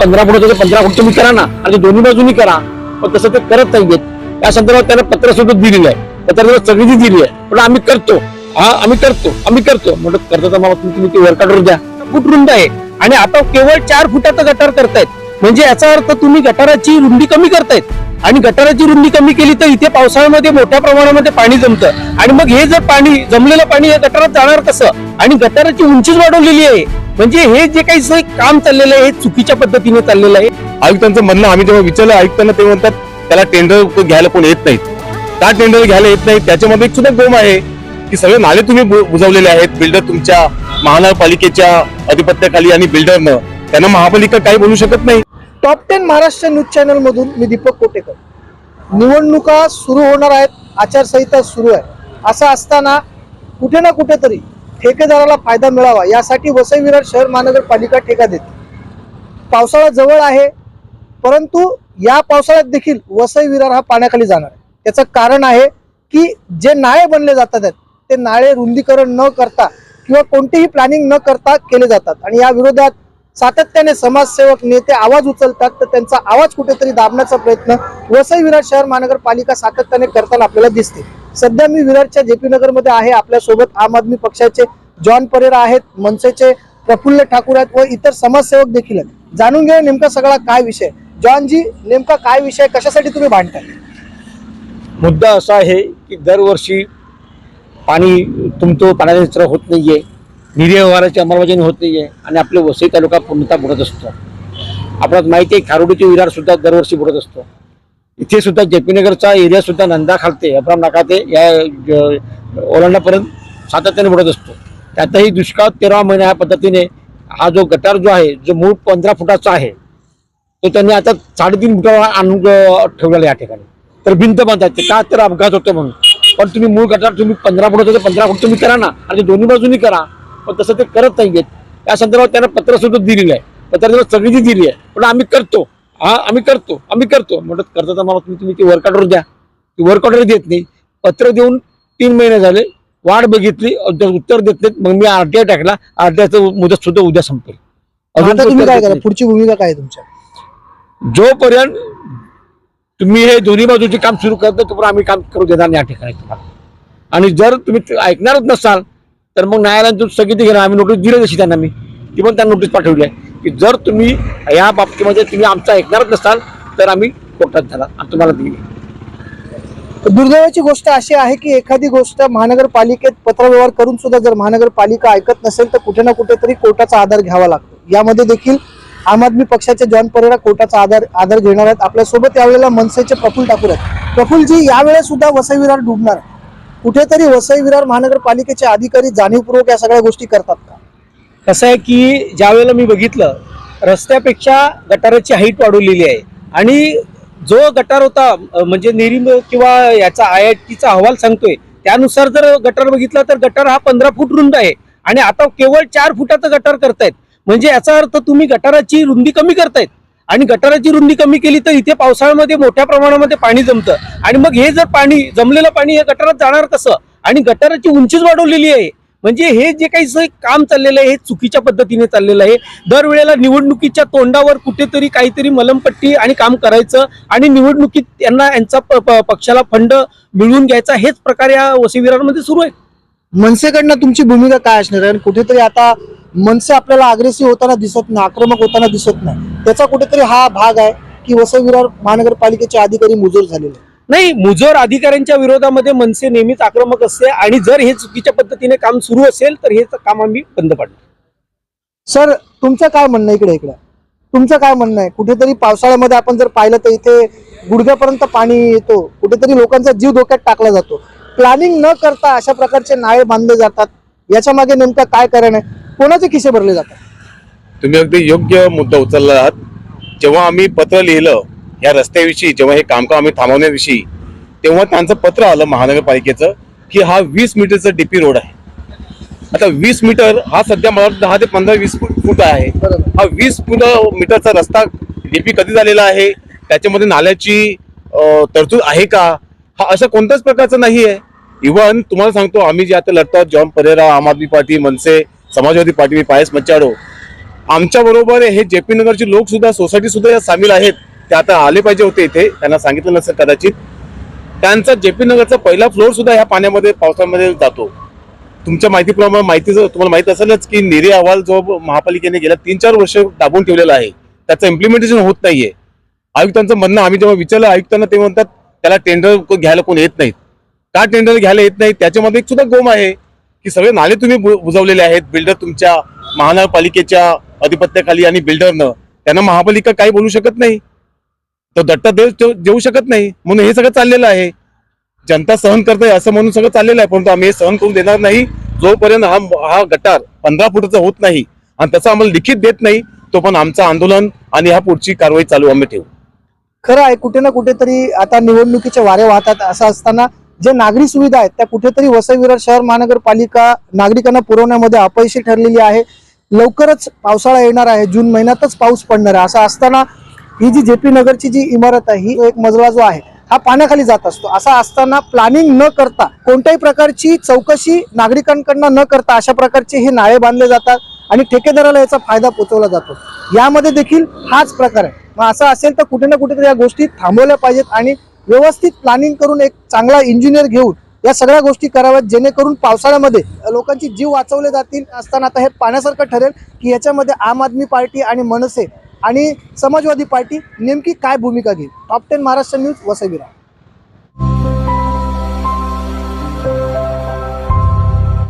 पंधरा फुट होते पंधरा फुट तुम्ही करा ना. आणि दोन्ही बाजूनी करा. पण तसं ते करत नाहीयेत. या संदर्भात त्यांना पत्र सुद्धा दिलेलं आहे. पत्र सगळी दिली आहे. पण आम्ही करतो. हा आम्ही करतो. आम्ही करतो. म्हणत करतो तर मला तुम्ही ते वर्कआउटवर द्या. फूट रुंद आहे? आणि आता केवळ चार फुटाचं गटार करतायत. म्हणजे याचा अर्थ तुम्ही गटाराची रुंदी कमी करतायत. आणि गटाराची रुंदी कमी केली तर इथे पावसाळ्यामध्ये मोठ्या प्रमाणामध्ये पाणी जमतं. आणि मग हे जर पाणी जमलेलं पाणी या गटारात जाणार कसं? आणि गटाराची उंचीच वाढवलेली आहे. म्हणजे हे जे काही काम चाललेलं आहे हे चुकीच्या पद्धतीने चाललेलं आहे. आयुक्तांचं म्हणणं आम्ही जेव्हा विचारलं आयुक्तांना ते म्हणतात त्याला टेंडर घ्यायला कोण येत नाहीत. का टेंडर घ्यायला येत नाही त्याच्यामध्ये एक सुद्धा गोम आहे की सगळे नाले तुम्ही बु- बुजवलेले आहेत. बिल्डर तुमच्या महानगरपालिकेच्या अधिपत्याखाली आणि बिल्डरनं त्यांना महापालिका काही बोलू शकत नाही. Top ten Maharashtra news channel मधून मी दीपक कोटेकर. निवडणुका सुरू होणार आहेत आचारसंहिता सुरू आहे. असं असताना कुठे ना कुठेतरी ठेकेदाराला फायदा मिळावा यासाठी वसई विरार शहर महानगरपालिका ठेका देते. पावसाळा जवळ आहे परंतु या पावसाळ्यात देखील वसई विरार हा पाण्याखाली जाणार आहे. याचं कारण आहे की जे नाळे बनले जातात आहेत, ते नाळे रुंदीकरण न करता किंवा कोणतेही प्लॅनिंग न करता केले जातात. आणि या विरोधात सातत्याने समाजसेवक नेते आवाज उचलतात तर त्यांचा आवाज कुठेतरी दाबण्याचा प्रयत्न वसई विरार शहर महानगरपालिका सातत्याने करताना आपल्याला दिसते. सध्या मी विरारच्या जेपी नगरमध्ये आहे आपल्यासोबत आम आदमी पक्षाचे जॉन परेरा आहेत मनसेचे प्रफुल्ल ठाकूर आहेत व इतर समाजसेवक देखील आहेत. जाणून घ्या नेमका सगळा काय विषय जॉन जी नेमका काय विषय कशासाठी तुम्ही भांडताय? मुद्दा असा आहे की दरवर्षी पाणी तुमतो पाण्याचा निचरा होत नाहीये. निर्व्यवहाराची अंमलबजावणी होत नाहीये आणि आपले वसई तालुका पूर्णतः बुडत असतो. आपल्याला माहिती आहे खारोडीची विरार सुद्धा दरवर्षी बुडत असतो. इथे सुद्धा जेपीनगरचा एरिया सुद्धा नंदा खालते अब्राम नाका ते या ओलांडापर्यंत सातत्याने बुडत असतो. त्यातही दुष्काळ तेरा महिना या पद्धतीने हा जो गटार जो आहे जो मूळ पंधरा फुटाचा आहे तो त्यांनी आता साडेतीन फुटावर आणून ठेवलेला या ठिकाणी. तर भिंत बांधायचे का तर अपघात होतो म्हणून. पण तुम्ही मूळ गटार तुम्ही पंधरा फुट होतो पंधरा फूट तुम्ही करा ना आणि दोन्ही बाजूनी करा. पण तसं ते करत नाहीयेत या संदर्भात त्यांना पत्र सुद्धा दिलेलं आहे. पत्र सगळी दिली आहे. पण आम्ही करतो. हा आम्ही करतो. आम्ही करतो. म्हणत करता मला तुम्ही तुम्ही ते वर्क ऑर्डर द्या. ती वर्क ऑर्डर देत नाही. पत्र देऊन तीन महिने झाले. वाट बघितली. उत्तर देत नाहीत. मग मी आरटीआय टाकला. आरटीआयचं मुदत सुद्धा उद्या संपेल. अजून तुम्ही काय करा? नाही. पुढची भूमिका काय तुमच्या? जोपर्यंत तुम्ही हे दोन्ही बाजूचे काम सुरू करता तोपर्यंत आम्ही काम करू देणार नाही या ठिकाणी तुम्हाला. आणि जर तुम्ही ऐकणारच नसाल तर मग न्यायालयातून स्थगिती घेणार आम्ही नोटीस दिली तशी त्यांना मी. ती पण त्यांना नोटीस पाठवली आहे. की जर तुम्ही या बाबतीमध्ये तुम्ही आमचं ऐकणारच नसाल तर आम्ही कोर्टात झाला आणि तुम्हाला दिली दुर्दैवाची गोष्ट अशी आहे की एखादी गोष्ट महानगरपालिकेत पत्रव्यवहार करून सुद्धा जर महानगरपालिका ऐकत नसेल तर कुठे ना कुठेतरी कोर्टाचा आधार घ्यावा लागतो. यामध्ये देखील आम आदमी पक्षाचे जॉन परेरा कोर्टाचा आधार आधार घेणार आहेत. आपल्यासोबत यावेळेला मनसेचे प्रफुल ठाकूर आहेत. प्रफुलजी यावेळेस सुद्धा वसईविरार डुबणार. आहे कुठेतरी वसई विरार महानगरपालिकेचे अधिकारी जाणीवपूर्वक या सगळ्या गोष्टी करतात का? कसं आहे की ज्यावेळेला मी बघितलं रस्त्यापेक्षा गटाराची हाईट वाढवलेली आहे. आणि जो गटार होता म्हणजे निरीम किंवा याचा आय आय टीचा अहवाल सांगतोय त्यानुसार जर गटार बघितला तर गटार हा पंधरा फूट रुंद आहे. आणि आता केवळ चार फुटाचा गटार करतायत. म्हणजे याचा अर्थ तुम्ही गटाराची रुंदी कमी करतायत. आणि गटाराची रुंदी कमी केली तर इथे पावसाळ्यामध्ये मोठ्या प्रमाणामध्ये पाणी जमतं. आणि मग हे जर पाणी जमलेलं पाणी या गटारात जाणार कसं? आणि गटाराची उंचीच वाढवलेली आहे. म्हणजे हे जे काही काम चाललेलं आहे हे चुकीच्या पद्धतीने चाललेलं आहे. दरवेळेला निवडणुकीच्या तोंडावर कुठेतरी काहीतरी मलमपट्टी आणि काम करायचं आणि निवडणुकीत त्यांना यांचा प- पक्षाला फंड मिळवून घ्यायचा हेच प्रकार या वसीविरांमध्ये सुरू आहे. मनसेकडनं तुमची भूमिका काय असणार आहे? आणि कुठेतरी आता मनसे आपल्याला अग्रेसिव्ह होताना दिसत नाही आक्रमक होताना दिसत नाही. त्याचा कुठेतरी हा भाग आहे की वसई विरार महानगरपालिकेचे अधिकारी मुजोर झालेले. नाही मुजोर अधिकाऱ्यांच्या विरोधामध्ये मनसे नेहमीच आक्रमक असते आणि जर हे चुकीच्या पद्धतीने काम सुरू असेल तर हे काम आम्ही बंद पाडणार सर तुमचं काय म्हणणं आहे इकडे इकडे? तुमचं काय म्हणणं आहे? कुठेतरी पावसाळ्यामध्ये आपण जर पाहिलं तर इथे गुडघ्यापर्यंत पाणी येतो कुठेतरी लोकांचा जीव धोक्यात टाकला जातो. प्लॅनिंग न करता अशा प्रकारचे नाळे बांधले जातात. याच्या मागे नेमका काय कारण आहे? कोणाचे खिसे भरले जातात? तुम्ही अगदी योग्य मुद्दा उचलला आहात. जेव्हा आम्ही पत्र लिहिलं या रस्त्याविषयी जेव्हा हे कामकाम आम्ही थांबवण्याविषयी तेव्हा त्यांचं पत्र आलं महानगरपालिकेचं की हा वीस मीटरचा डीपी रोड आहे. आता वीस मीटर हा सध्या मला वाटतं दहा ते पंधरा वीस फूट फूट आहे. बरोबर. हा वीस फूट मीटरचा रस्ता डीपी कधी झालेला आहे? त्याच्यामध्ये नाल्याची अं, तरतूद आहे का? हा अशा कोणत्याच प्रकारचा नाही आहे इव्हन तुम्हाला सांगतो आम्ही जे आता लढतो आहोत, जॉन परेरा आम आदमी पार्टी मनसे समाजवादी पार्टी पायस मच्चाडो आमच्याबरोबर हे जे पी नगरचे लोक सुद्धा यात सामील आहेत. ते आता आले पाहिजे होते इथे त्यांना सांगितलं नसेल कदाचित. त्यांचा जे पी नगरचा पहिला फ्लोअरसुद्धा ह्या पाण्यामध्ये पावसामध्ये जातो. तुमच्या माहितीप्रमाणे माहिती तुम्हाला माहीत असेलच की निरे अहवाल जो महापालिकेने गेल्या तीन चार वर्ष दाबून ठेवलेला आहे त्याचं इम्प्लिमेंटेशन होत नाहीये. आयुक्तांचं म्हणणं आम्ही जेव्हा विचारलं आयुक्तांना ते म्हणतात त्याला टेंडर घ्यायला कोण येत नाहीत. का टेंडर घ्यायला येत नाही त्याच्यामध्ये एक सुद्धा गोम आहे. की सगळे नाले तुम्ही बु- बुजवलेले आहेत बिल्डर तुमच्या महानगरपालिकेच्या अधिपत्याखाली आणि बिल्डरनं त्यांना महापालिका काही बोलू शकत नाही. तो दत्ता देव देऊ- देऊ शकत नाही. म्हणून हे सगळं चाललेलं आहे. जनता सहन करते असं म्हणून सगळं चाललेलं आहे परंतु आम्ही हे सहन करून देणार नाही. जोपर्यंत हा हा गटार पंधरा फुटाचा होत नाही आणि त्याचं आम्हाला लिखित देत नाही तो पण आमचं आंदोलन आणि ह्या पुढची कारवाई चालू आम्ही ठेवू. खरं आहे कुठे ना कुठेतरी आता निवडणुकीचे वारे वाहतात असं असताना जे नागरी सुविधा आहेत त्या कुठेतरी वसई विरार शहर महानगरपालिका नागरिकांना पुरवण्यामध्ये अपयशी ठरलेली आहे. लवकरच पावसाळा येणार आहे जून महिन्यातच पाऊस पडणार आहे. असं असताना ही जी जे पी नगरची जी इमारत आहे ही एक मजला जो आहे. हा पाण्याखाली जात असतो. असा असताना प्लॅनिंग न करता कोणत्याही प्रकारची चौकशी नागरिकांकडनं न करता अशा प्रकारचे हे नाळे बांधले जातात आणि ठेकेदाराला याचा फायदा पोचवला जातो. यामध्ये देखील हाच प्रकार आहे. मग असं असेल तर कुठे ना कुठेतरी या गोष्टी थांबवल्या पाहिजेत आणि व्यवस्थित प्लॅनिंग करून एक चांगला इंजिनियर घेऊन या सगळ्या गोष्टी कराव्यात जेणेकरून पावसाळ्यामध्ये लोकांची जीव वाचवले जातील असताना आता हे पाण्यासारखं ठरेल की याच्यामध्ये आम आदमी पार्टी आणि मनसे आणि समाजवादी पार्टी नेमकी काय भूमिका घेईल. Top ten Maharashtra news वसईविरा